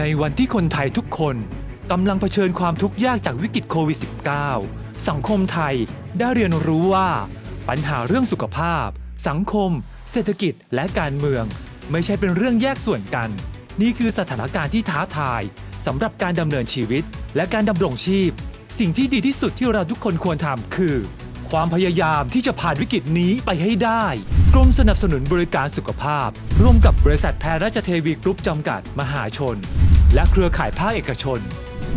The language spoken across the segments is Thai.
ในวันที่คนไทยทุกคนกำลังเผชิญความทุกข์ยากจากวิกฤตโควิด -19 สังคมไทยได้เรียนรู้ว่า ปัญหาเรื่องสุขภาพ สังคม เศรษฐกิจและการเมือง ไม่ใช่เป็นเรื่องแยกส่วนกัน นี่คือสถานการณ์ที่ท้าทายสำหรับการดำเนินชีวิต และการดำรงชีพ สิ่งที่ดีที่สุดที่เราทุกคนควรทำคือ ความพยายามที่จะผ่านวิกฤตนี้ไปให้ได้ กรมสนับสนุนบริการสุขภาพ ร่วมกับบริษัทแพทย์ราชเทวีกรุ๊ปจำกัดมหาชน และเครือข่ายภาคเอกชน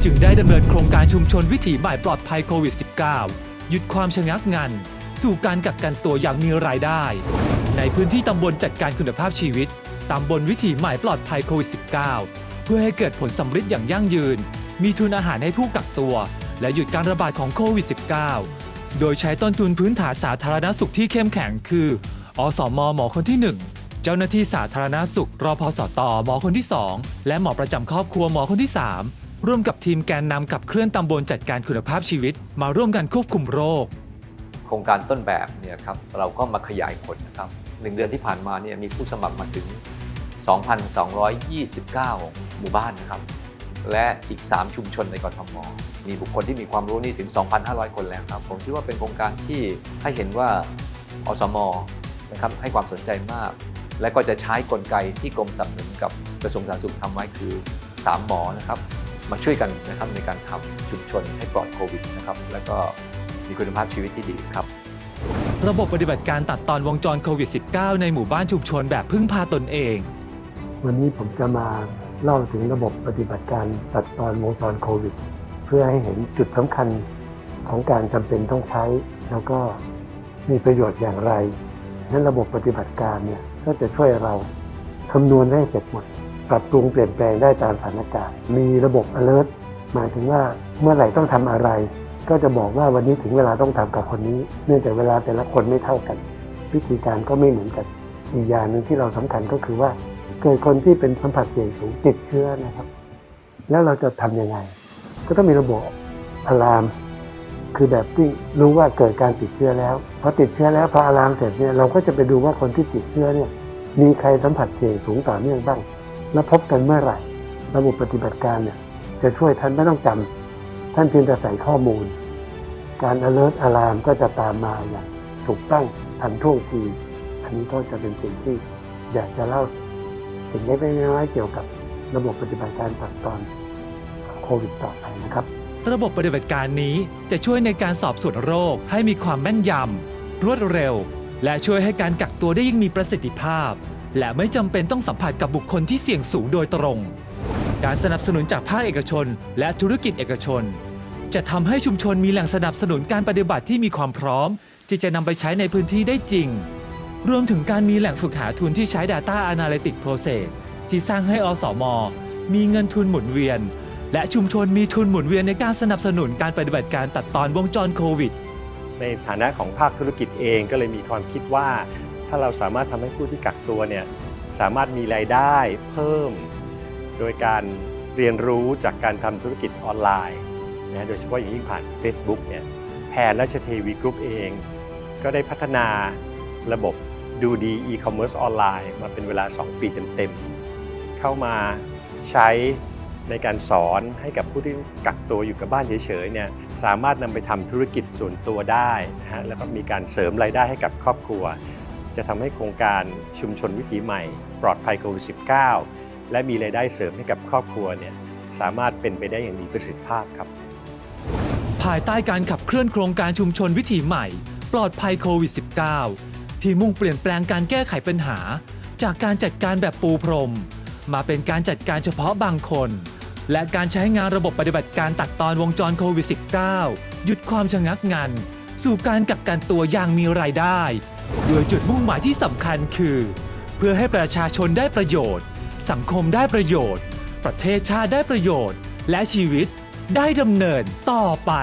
จึงได้ดำเนินโครงการชุมชนวิถีใหม่ปลอดภัยโควิด -19 หยุดความชะงักงัน สู่การกักกันตัวอย่างมีรายได้ ในพื้นที่ตำบลจัดการคุณภาพชีวิตตำบลวิถีใหม่ปลอดภัยโควิด -19 เพื่อให้เกิดผลสำฤทธิ์อย่างยั่งยืน มีทุนอาหารให้ผู้กักตัว และหยุดการระบาดของโควิด -19 โดยใช้ต้นทุนพื้นฐานสาธารณสุขที่เข้มแข็งคือ อสมหมอคนที่ 1 เจ้าหน้าที่สาธารณสุขรอพสตอหมอคนที่ 2 และหมอประจำครอบครัวหมอคนที่ 3 ร่วมกับทีมแกนนำกับเคลื่อนตำบลจัดการคุณภาพชีวิต มาร่วมกันควบคุมโรค โครงการต้นแบบเนี่ยครับเราก็มาขยายผลนะครับหนึ่งเดือนที่ผ่านมาเนี่ยมีผู้สมัครมาถึง 2,229 หมู่บ้านนะครับ และอีก 3 ชุมชนในกรทม มีบุคคลที่มีความรู้นี่ถึง 2,500 คนแล้วครับ ผมคิดว่าเป็นโครงการที่ให้เห็นว่าอสม นะครับให้ความสนใจมาก และก็จะใช้กลไกที่กรมสนับสนุนกับกระทรวงสาธารณสุขทำไว้คือ 3 หมอนะครับมาช่วยกันนะครับในการทำชุมชนให้ปลอดโควิดนะครับแล้วก็มีคุณภาพชีวิตที่ดีครับ ระบบปฏิบัติการตัดตอนวงจรโควิด -19 ในหมู่บ้านชุมชนแบบพึ่งพาตนเอง วันนี้ผมจะมาเล่าถึงระบบปฏิบัติการตัดตอนวงจรโควิด เพื่อให้เห็นจุดสำคัญของการจำเป็นต้องใช้ แล้วก็มีประโยชน์อย่างไร นั้นระบบปฏิบัติการเนี่ยก็จะช่วยเราคำนวณได้เสร็จหมด ปรับปรุงเปลี่ยนแปลงได้ตามสถานการณ์ มีระบบ alert หมายถึงว่าเมื่อไหร่ต้องทำอะไร ก็จะบอกว่าวันนี้ถึงเวลาต้องทำกับคนนี้ เนื่องจากเวลาแต่ละคนไม่เท่ากัน วิธีการก็ไม่เหมือนกัน อีกอย่างหนึ่งที่เราสำคัญก็คือว่า เกิดคนที่เป็นสัมผัสเสี่ยงสูงติดเชื้อนะครับ แล้วเราจะทำยังไง ก็ต้องมีระบบอะลาม คือแบบที่รู้ว่าเกิดการติดเชื้อแล้วพอติดเชื้อแล้วพออะลามเสร็จเนี่ยเราก็จะไปดูว่าคนที่ติดเชื้อเนี่ยมีใครสัมผัสเสี่ยงสูงต่อเนื่องบ้าง และพบกันเมื่อไหร่ ระบบปฏิบัติการเนี่ยจะช่วยท่านไม่ต้องจำท่านเพียงแต่ใส่ข้อมูล การ alert อะลามก็จะตามมาอย่างถูกต้องทันท่วงทีอันนี้ก็จะเป็นสิ่งที่อยากจะเล่าสิ่งเล็กๆน้อยๆเกี่ยวกับระบบปฏิบัติการตัดตอนโควิดต่อไปนะครับ ระบบปฏิบัติการนี้จะช่วยในการสอบสวนโรคให้มีความแม่นยำ รวดเร็ว และช่วยให้การกักตัวได้ยิ่งมีประสิทธิภาพ และไม่จำเป็นต้องสัมผัสกับบุคคลที่เสี่ยงสูงโดยตรง การสนับสนุนจากภาคเอกชน และธุรกิจเอกชน จะทำให้ชุมชนมีแหล่งสนับสนุนการปฏิบัติที่มีความพร้อม ที่จะนำไปใช้ในพื้นที่ได้จริง รวมถึงการมีแหล่งฝึกหาทุนที่ใช้ Data Analytic Process ที่สร้างให้อสมมีเงินทุนหมุนเวียน และชุมชนมีทุนหมุนเวียนในการสนับสนุนการปฏิบัติการตัดตอนวงจรโควิด ในฐานะของภาคธุรกิจเองก็เลยมีความคิดว่า ถ้าเราสามารถทำให้ผู้ที่กักตัวเนี่ยสามารถมีรายได้เพิ่ม โดยการเรียนรู้จากการทำธุรกิจออนไลน์นะโดยเฉพาะอย่างยิ่งผ่าน Facebook เนี่ยแพนราชเทวีกรุ๊ปเอง ก็ได้พัฒนาระบบดูดีอีคอมเมิร์ซออนไลน์มาเป็นเวลา 2 ปีเต็มๆ เข้ามาใช้ ในการสอนให้กับผู้ที่กักตัวอยู่กับบ้านเฉยๆเนี่ยสามารถนำไปทำธุรกิจส่วนตัวได้นะฮะแล้วก็มีการเสริมรายได้ให้กับครอบครัว จะทำให้โครงการชุมชนวิถีใหม่ ปลอดภัยโควิด -19 และมีรายได้เสริมให้กับครอบครัวเนี่ยสามารถเป็นไปได้อย่างมีประสิทธิภาพครับ ภายใต้การขับเคลื่อนโครงการชุมชนวิถีใหม่ ปลอดภัยโควิด -19 ที่มุ่งเปลี่ยนแปลงการแก้ไขปัญหา จากการจัดการแบบปูพรมมาเป็นการจัดการเฉพาะบางคน และการใช้งานระบบปฏิบัติการตัดตอนวงจรโควิด -19 หยุดความชะงักงัน สู่การกักกันตัวอย่างมีรายได้ โดยจุดมุ่งหมายที่สำคัญคือ เพื่อให้ประชาชนได้ประโยชน์ สังคมได้ประโยชน์ ประเทศชาติได้ประโยชน์ และชีวิตได้ดำเนินต่อไป